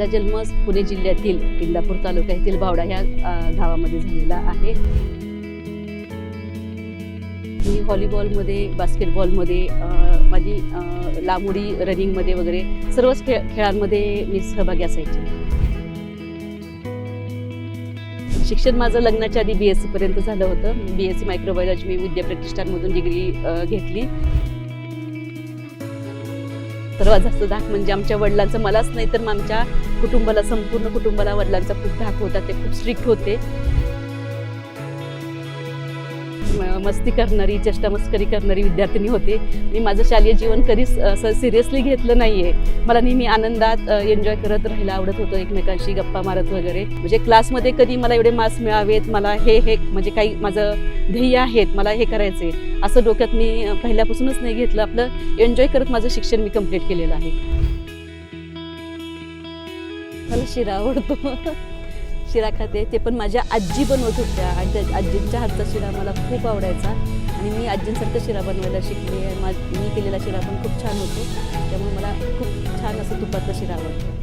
माझा जन्म पुणे जिल्ह्यातील इंदापूर तालुक्यातील बावडा ह्या गावामध्ये झालेला आहे. मी व्हॉलीबॉलमध्ये बास्केटबॉलमध्ये माझी अ, लांबुडी रनिंगमध्ये वगैरे सर्वच खेळ खेळांमध्ये मी सहभागी असायचे. शिक्षण माझं लग्नाच्या आधी बी एस सीपर्यंत झालं होतं. बी एस सी मायक्रोबायोलॉजी मी विद्या प्रतिष्ठानमधून डिग्री घेतली. सर्वात जास्त धाक म्हणजे आमच्या वडिलांचं मलाच नाही तर मग आमच्या कुटुंबाला संपूर्ण कुटुंबाला वडिलांचा खूप धाक होता ते खूप स्ट्रिक्ट होते. मस्ती करणारी चेष्टामस्करी करणारी विद्यार्थिनी होते. मी माझं शालेय जीवन कधीच असं सिरियसली घेतलं नाहीये. मला नेहमी आनंदात एन्जॉय करत राहायला आवडत होतं एकमेकांशी गप्पा मारत वगैरे. म्हणजे क्लासमध्ये कधी मला एवढे मार्क्स मिळावेत मला हे हे म्हणजे काही माझं ध्येय आहेत मला हे करायचे असं डोक्यात मी पहिल्यापासूनच नाही घेतलं. आपलं एन्जॉय करत माझं शिक्षण मी कंप्लीट केलेलं आहे. मला शिरा आवडतो. शिरा खाते. ते पण माझ्या आजी बनवत होत्या. आणि त्या आजींच्या हातचा शिरा मला खूप आवडायचा. आणि मी आजींसारखं शिरा बनवायला शिकले आणि मा मी केलेला शिरा पण खूप छान होतो. त्यामुळे मला खूप छान असं तुपातला शिरा आवडतो.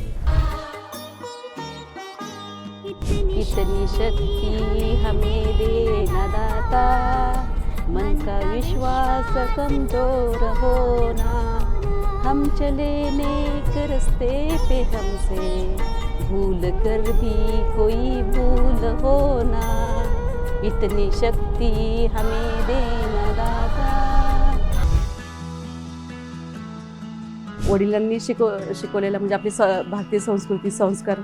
इतनी शक्ति हमें देना दाता. मन का विश्वास कमजोर होना. हम चले नेक रस्ते पे हमसे. भूल कर भी कोई भूल होना इतनी शक्ति हमें देना दादा वडिलांनी शिकव शिकवलेला म्हणजे आपली स भारतीय संस्कृती संस्कार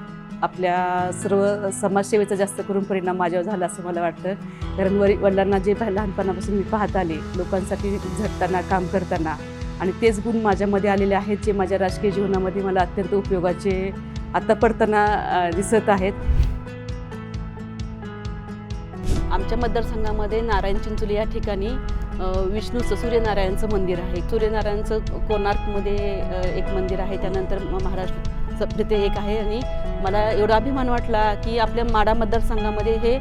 आपल्या सर्व समाजसेवेचा जास्त करून परिणाम माझ्यावर झाला असं मला वाटतं. कारण वरी वडिलांना जे लहानपणापासून मी पाहत आले लोकांसाठी झटताना काम करताना आणि तेच गुण माझ्यामध्ये आलेले आहेत जे माझ्या राजकीय जीवनामध्ये मला अत्यंत उपयोगाचे आता पडताना दिसत आहेत. आमच्या मतदारसंघामध्ये नारायण चिंचोली या ठिकाणी विष्णूचं सूर्यनारायणचं मंदिर आहे. सूर्यनारायणचं कोणार्कमध्ये एक मंदिर आहे. त्यानंतर महाराष्ट्र तिथे एक आहे. आणि मला एवढा अभिमान वाटला की आपल्या माडा मतदारसंघामध्ये हे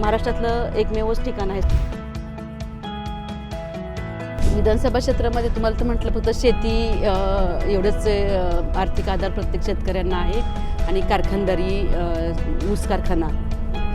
महाराष्ट्रातलं एकमेवच ठिकाण आहे. विधानसभा क्षेत्रामध्ये तुम्हाला तर म्हटलं फक्त शेती एवढंच आर्थिक आधार प्रत्येक शेतकऱ्यांना आहे. आणि कारखानदारी ऊस कारखाना.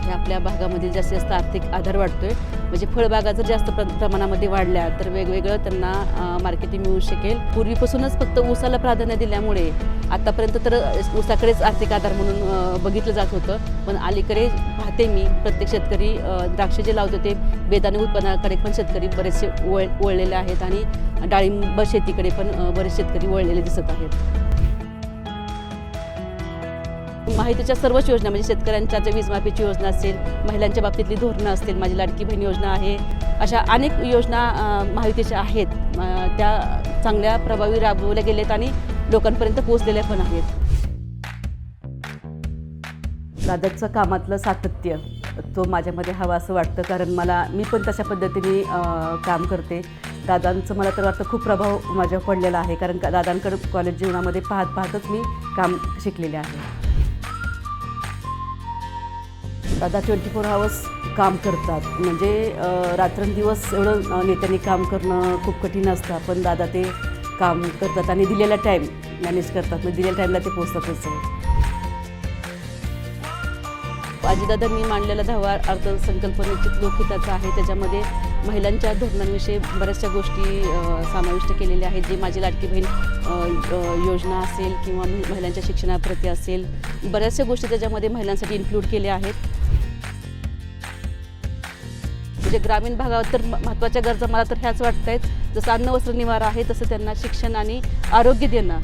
हे आपल्या भागामध्ये जास्तीत जास्त आर्थिक आधार वाढतोय. म्हणजे फळबागा जर जास्त प्र- प्रमाणामध्ये वाढल्या तर वेगवेगळं त्यांना मार्केटिंग मिळू शकेल. पूर्वीपासूनच फक्त ऊसाला प्राधान्य दिल्यामुळे आतापर्यंत तर ऊसाकडेच आर्थिक आधार म्हणून बघितलं जात होतं. पण अलीकडे पाहते मी प्रत्येक शेतकरी द्राक्ष जे लावतो ते बेदाने उत्पन्नाकडे पण शेतकरी बरेचसे वळ वळलेले आहेत आणि डाळिंब शेतीकडे पण बरेच शेतकरी वळलेले दिसत आहेत. माहितीच्या सर्वच योजना म्हणजे शेतकऱ्यांच्या ज्या वीजमाफीची योजना असेल महिलांच्या बाबतीतली धोरणं असतील माझी लाडकी बहीण योजना आहे अशा अनेक योजना माहितीच्या आहेत. त्या चांगल्या प्रभावी राबवल्या गेल्यात आणि लोकांपर्यंत पोहोचलेल्या पण आहेत. दादाचं कामातलं सातत्य तो माझ्यामध्ये हवा असं वाटतं कारण मला मी पण तशा पद्धतीने काम करते. दादांचं मला तर वाटतं खूप प्रभाव माझ्यावर पडलेला आहे कारण का दादांकडं कॉलेज जीवनामध्ये पाहत पाहतच मी काम शिकलेले आहे. दादा ट्वेंटी फोर आवर्स काम करतात. म्हणजे रात्रंदिवस एवढं नेत्यांनी काम करणं खूप कठीण असतं. पण दादा ते काम करतात आणि दिलेला टाईम मॅनेज करतात. म्हणजे दिलेल्या टाईमला ते पोचतातच आजीदादांनी मांडलेला दहावा अर्थसंकल्पनेची लोकहिताचा आहे. त्याच्यामध्ये महिलांच्या धोरणांविषयी बऱ्याचशा गोष्टी समाविष्ट केलेल्या आहेत. जे माझी लाडकी बहीण योजना असेल किंवा महिलांच्या शिक्षणाप्रती असेल बऱ्याचशा गोष्टी त्याच्यामध्ये महिलांसाठी इन्क्लूड केल्या आहेत. म्हणजे ग्रामीण भागात तर महत्त्वाच्या गरजा मला तर ह्याच वाटत आहेत जसं अन्न वस्त्र निवारा आहे तसं त्यांना शिक्षण आणि आरोग्य देणं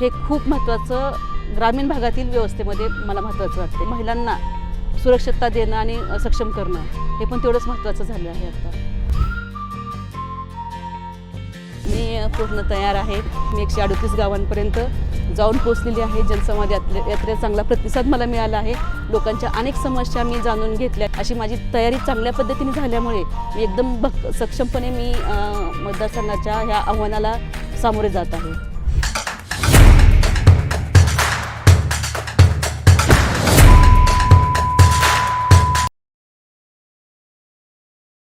हे खूप महत्त्वाचं ग्रामीण भागातील व्यवस्थेमध्ये मला महत्त्वाचं वाटते महिलांना सुरक्षितता देणं आणि सक्षम करणं हे पण तेवढंच महत्त्वाचं झालं आहे आता. मी पूर्ण तयार आहे. मी एकशे अडतीस गावांपर्यंत जाऊन पोचलेली आहे. जनसंवाद यात्रे यात्रेत चांगला प्रतिसाद मला मिळाला आहे. लोकांच्या अनेक समस्या मी जाणून घेतल्या. अशी माझी तयारी चांगल्या पद्धतीने झाल्यामुळे मी एकदम भक सक्षमपणे मी मतदारसंघाच्या ह्या आव्हानाला सामोरे जात आहे.